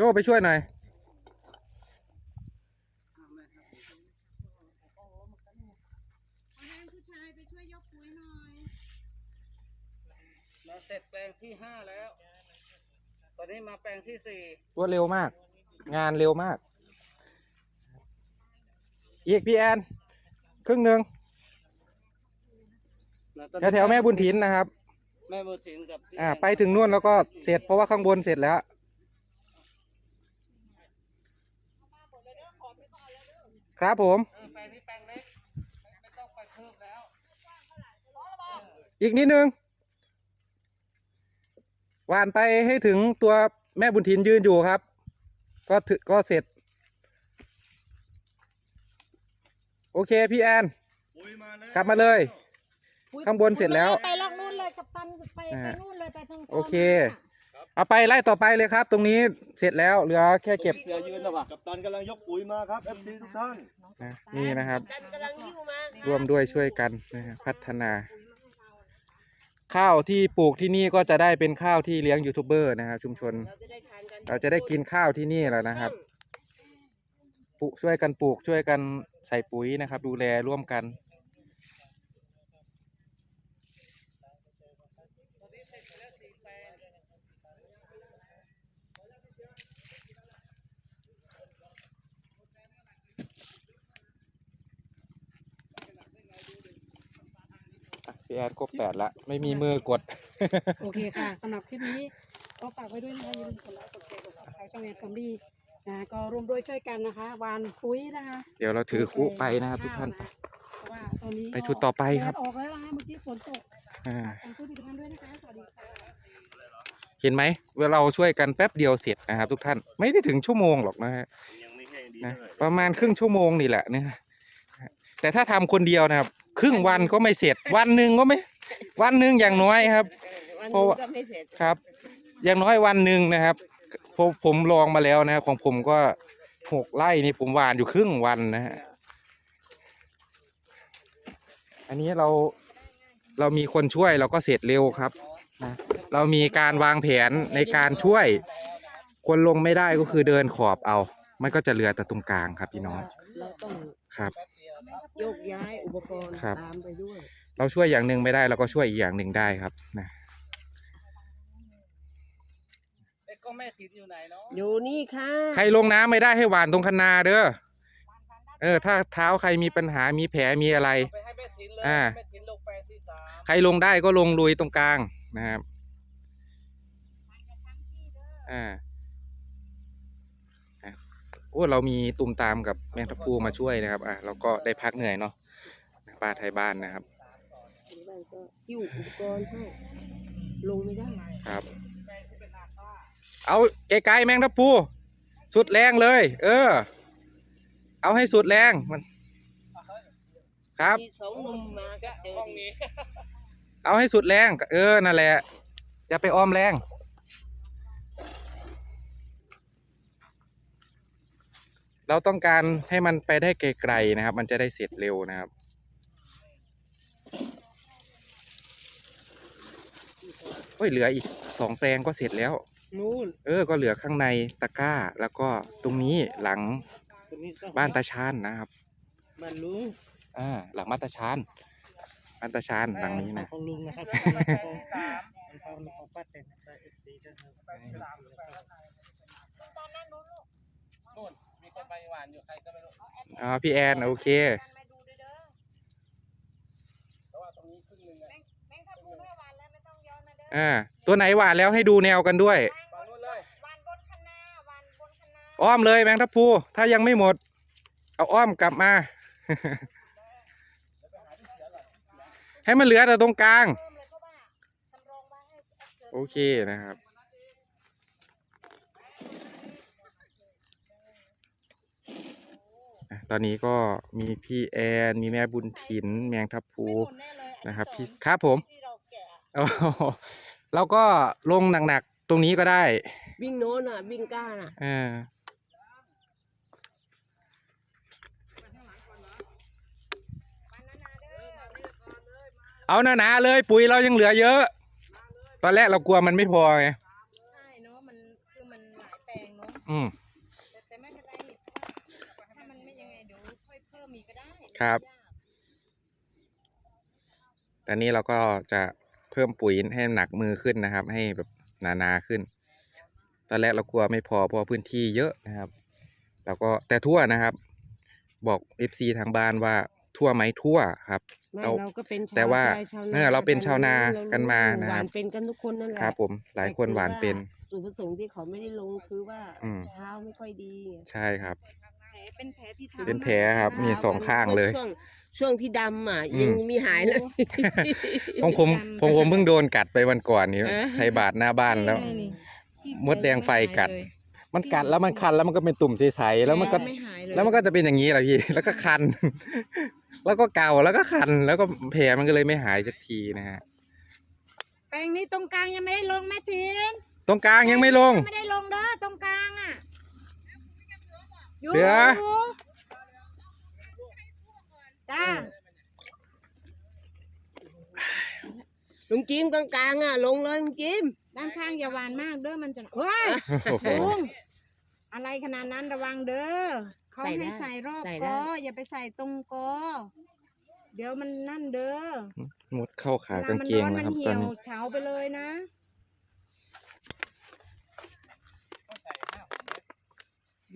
จ้ไปช่วยหน่อยให้ผู้ชายไปช่วยยกปุ๋ยหน่อย เราเสร็จแปลงที่ห้าแล้ว ตอนนี้มาแปลงที่สี่รวดเร็วมาก งานเร็วมาก อีกพี่แอน ครึ่งหนึ่งนะตอนแถนี้วแถวๆแม่บุญถินนะครับ แม่บุญถินกับพี่อ่าแอนไปถึงนู่นแล้วก็เสร็จเพราะว่าข้างบนเสร็จแล้ว ครับผมเออแปลงนี้แปลงเล็กไม่ต้องไปเพิ่มแล้วอีกนิดนึง หวานไปให้ถึงตัวแม่บุญถินยืนอยู่ครับ ก็ถึก็เสร็จ โอเคพี่แอน กลับมาเลย ข้างบนเสร็จแล้ว ไปลอกนู่นเลยกับตันไปอ่าไปนู่นเลยไปทางโอเค เอาไปไล่ต่อไปเลยครับ ตรงนี้เสร็จแล้วเหลือแค่เก็บเสือยืนแล้ววะกัปตันกำลังยกปุ๋ยมาครับ FC ทุกท่านนะนี่นะครับตันกำลังหิ้วมาร่วมด้วยช่วยกันนะฮะพัฒนา ข้าวที่ปลูกที่นี่ก็จะได้เป็นข้าวที่เลี้ยงยูทูบเบอร์นะฮะชุมชน เราจะได้ทานกันเราจะได้กินข้าวที่นี่แล้วนะครับปลูกช่วยกันปลูกช่วยกันใส่ปุ๋ยนะครับ ดูแลร่วมกัน พี่แอดครบแปดละ ไม่มีมือกด โอเคค่ะสำหรับคลิปนี้ก็ฝากไว้ด้วยนะคะอย่าลืมกดไลค์กดแชร์กดซับสไครต์ช่องแอนฟมลี่นะก็ร่วมด้วยช่วยกันนะคะวานปุ๋ยนะคะเดี๋ยวเราถือคุไปนะครับทุกท่านเพราะว่าตอนนี้ไปชุดต่อไปครับแดดออกแล้วนะคะเมื่อกี้ฝนตกอ่าฝากซื้อผลิตภัณฑ์ด้วยนะคะสวัสดีค่ะเห็นไหมเวลาเราช่วยกันแป๊บเดียวเสร็จนะครับ ทุกท่านไม่ได้ถึงชั่วโมงหรอกนะฮะยังไม่แห้งดีนะเท่าไหร่ประมาณครึ่งชั่วโมงนี่แหละนะฮะแต่ถ้าทำคนเดียวนะครับ ครึ่งวันก็ไม่เสร็จ วันหนึ่งก็ไม่ วันหนึ่งอย่างน้อยครับ เพราะว่า ก็ไม่เสร็จครับ อย่างน้อยวันหนึ่งนะครับผมผมลองมาแล้วนะครับของผมก็หกไร่นี่ผมหวานอยู่ครึ่งวันนะฮะอันนี้เราเรามีคนช่วยเราก็เสร็จเร็วครับนะเรามีการวางแผนในการช่วย คนลงไม่ได้ก็คือเดินขอบเอา มันก็จะเหลือแต่ตรงกลางครับพี่น้อง เราต้องครับ โยกย้ายอุปกรณ์ครับ ตามไปด้วย เราช่วยอย่างหนึ่งไม่ได้เราก็ช่วยอีกอย่างหนึ่งได้ครับนะไอ้ก็แม่ถินอยู่ไหนเนาะอยู่นี่ค่ะใครลงน้ำไม่ได้ให้หวานตรงคันนาเด้อเออ ถ้าเท้าใครมีปัญหามีแผลมีอะไรไปให้แม่ถินเลยอ่าแม่ถินลงแปลงที่สามใครลงได้ก็ลงลุยตรงกลางนะครับอ่าอะ โอ้เรามีตุมตามกับแมงทับพลูมาช่วยนะครับ อะเราก็ได้พักเหนื่อยเนาะป้าไทยบ้านนะครับบ้านก็หิ้วอุปกรณ์ให้ลงไม่ได้ครับ เอาไกลๆแมงทับพลูสุดแรงเลย เออ เอาให้สุดแรงมันครับมีสองหนุ่มมาก็เจอห้องดีนี้เอาให้สุดแรง เออนั่นแหละอย่าไปอ้อมแรง เราต้องการให้มันไปได้ไกลๆนะครับ มันจะได้เสร็จเร็วนะครับโอ้ยเหลืออีกสองแปลงก็เสร็จแล้ว นู่นเออ ก็เหลือข้างในตะกร้า แล้วก็ตรงนี้หลังตรงนี้ก็บ้านตาชานนะครับบ้านลุงอ่าหลังบ้านตาชานบ้านตาชานหลังนี้นะ ของลุงนะครับของของของป้าเต็นไปเอฟซีด้วยครับ นู่นมีคนไปหวานอยู่ใครก็ไม่รู้อ๋อพี่แอนโอเคแต่ว่าตรงนี้ครึ่งหนึงอะแมงทับพลูไม่หวานแล้วไม่ต้องย้อนมาเด้ออ่า ตัวไหนหวานแล้วให้ดูแนวกันด้วยฝั่งนู้นเลย หวานบนคณะหวานบนคณะอ้อมเลยแมงทับพลูถ้ายังไม่หมด เอาอ้อมกลับมา ให้มันเหลือแต่ตรงกลาง เพิ่มเลยเพราะว่าสำรองไว้ให้เสริมโอเคนะครับ อะ ตอนนี้ก็มีพี่แอน มีแม่บุญถิน แมงทับพลูไม่หมดแน่เลยอันะครับสองพี่ครับผมที่เราแกะอ๋อเราก็ลงหนักๆตรงนี้ก็ได้ วิ่งโน้นอะ วิ่งก้านอะอ่าเอาหนาๆเลย ปุ๋ยเรายังเหลือเยอะ ตอนแรกเรากลัวมันไม่พอไงใช่เนาะมันคือมันหลายแปลงเนาะอืม แต่แต่ไม่เป็นไรถ้ามันไม่ยังไงเดี๋ยวค่อยเพิ่มอีกก็ได้ ครับแต่นี้เราก็จะเพิ่มปุ๋ยให้หนักมือขึ้นนะครับ ให้แบบหนาๆขึ้น ตอนแรกเรากลัวไม่พอเพราะพื้นที่เยอะนะครับ เราก็แต่ทั่วนะครับ บอก FC ทางบ้านว่าทั่วไหมทั่วครับไม่เราเราก็เป็นชแต่ว่าไร่ชเออเราเป็นชาวนากันมาเรนะครับหวานเป็นกันทุกคนนั่นแหละครับ ผมหลายคนหวานเป็นจุดประสงค์ที่เขาไม่ได้ลงคือว่าอืมเท้าไม่ค่อยดีไงใช่ครับแผล เป็นแผลที่เท้าเป็นแผลครับมีสองข้างเลย ช่วงช่วงที่ดำอะอืม ยังมีหายเลย ผมผมผมผมเพิ่งโดนกัดไปวันก่อนนี้เออ ใช้บาดหน้าบ้านแล้วมดแดงไฟกัดมันกัดแล้วมันคันแล้วมันก็เป็นตุ่มใสๆแล้วมันก็ ไม่หายเลยแล้วมันก็จะเป็นอย่างนี้แหละพี่ แล้วก็คัน แล้วก็เกาแล้วก็คัน แล้วก็แผลมันก็เลยไม่หายสักทีนะฮะ แปลงนี้ตรงกลางยังไม่ได้ลงแม่ทินตรงกลางยังไม่ลง ไม่ได้ลงเด้อตรงกลางอะ ยู่เหลือยู่จ้าลุงจิมกลางๆอะ ลงเลยลุงจิมด้านข้างอย่าหวานมากเด้อมันจะโอ้ยโอ้โหลุงอะไรขนาดนั้นระวังเด้อเขาใส่ได้ให้ใส่รอบใส่กได้ออย่าไปใส่ตรงกอเดี๋ยวมันนั่นเด้อมดเข้าขาเวลกางมันเกงร้อนนะมันครับตเหี่อนยวนี้เฉาไปเลยนะ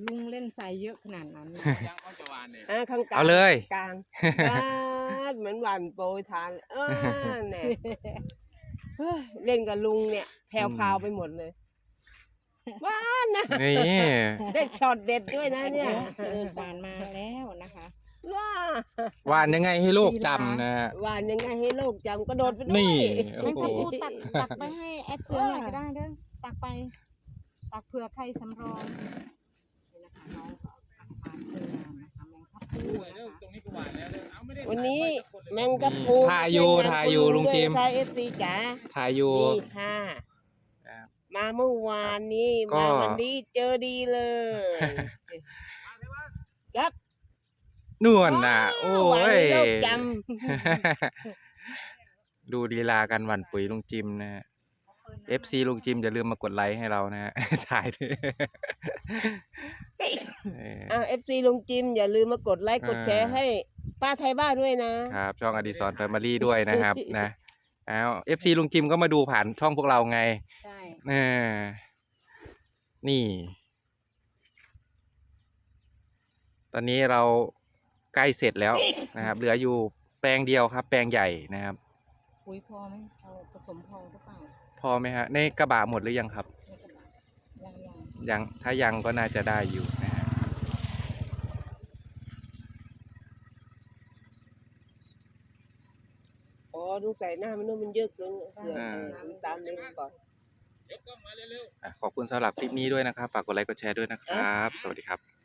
ลุงเล่นใส่เยอะขนาดนั้นอะข้างกลางเอาเลย กลางวาดเหมือนหวานโปรยทานเออเนี่ยเฮ้ยเล่นกับลุงเนี่ยแพรวพราวไปหมดเลยว้านนะนี่ได้ช็อตเด็ดด้วยนะเนี่ยเออหวานมาแล้วนะคะว้าหวานยังไงให้โลกจำนะฮะ หวานยังไงให้โลกจำกระโดดไปด้วยนี่ไม่โอ้โห ถ้าพูดตักตักไปให้แอดเสือหน่อยก็ได้เด้อตักไป ตักเผื่อใครสำรอง นี่นะคะน้องก็ตักปลาเกลือนะคะแมงทับพลูนะคะวันนี้แมงกะพรูถ่ายอยู่ช่วงนถ่ายอยู่คุณลุงจิมด้วยค่ะเอฟซีจ๋าถ่ายอยู่ นี่ค่ะ ครับ มาเมื่อวานนี้ก็ มาวันนี้เจอดีเลยครับนวลน่ะ โอ้หวานยให้โลกจดูดีลากันหวันปุ๋ยลุงจิมนะฮะ FC ลุงจิมอย่าลืมมากดไลค์ให้เรานะฮะ ถ่ายด้วย เออำอ้าวเอฟซีลุงจิม อย่าลืมมากดไลค์กดแชร์อ่าให้ป้าไทยบ้านด้วยนะ ครับ ช่องอดีศรแฟมิลี่ด้วยนะครับนะเอา FC ลุงจิมก็มาดูผ่านช่องพวกเราไง ใช่เออนี่ ตอนนี้เราใกล้เสร็จแล้วนะครับ เหลืออยู่แปลงเดียวครับ แปลงใหญ่นะครับปุ๋ยพอไหมเอาผสมพอหรือเปล่า พอไหมฮะ ในกระบะหมดหรือยังครับในกระบะยังยัง ยังถ้ายังก็น่าจะได้อยู่นะฮะอ๋อดูใส่หน้ามันนู่นมันเยอะเกินเสืออ่าน้ำตามเลยก่อนอะขอบคุณสำหรับคลิปนี้ด้วยนะครับ ฝากกดไลค์กดแชร์ด้วยนะครับ สวัสดีครับ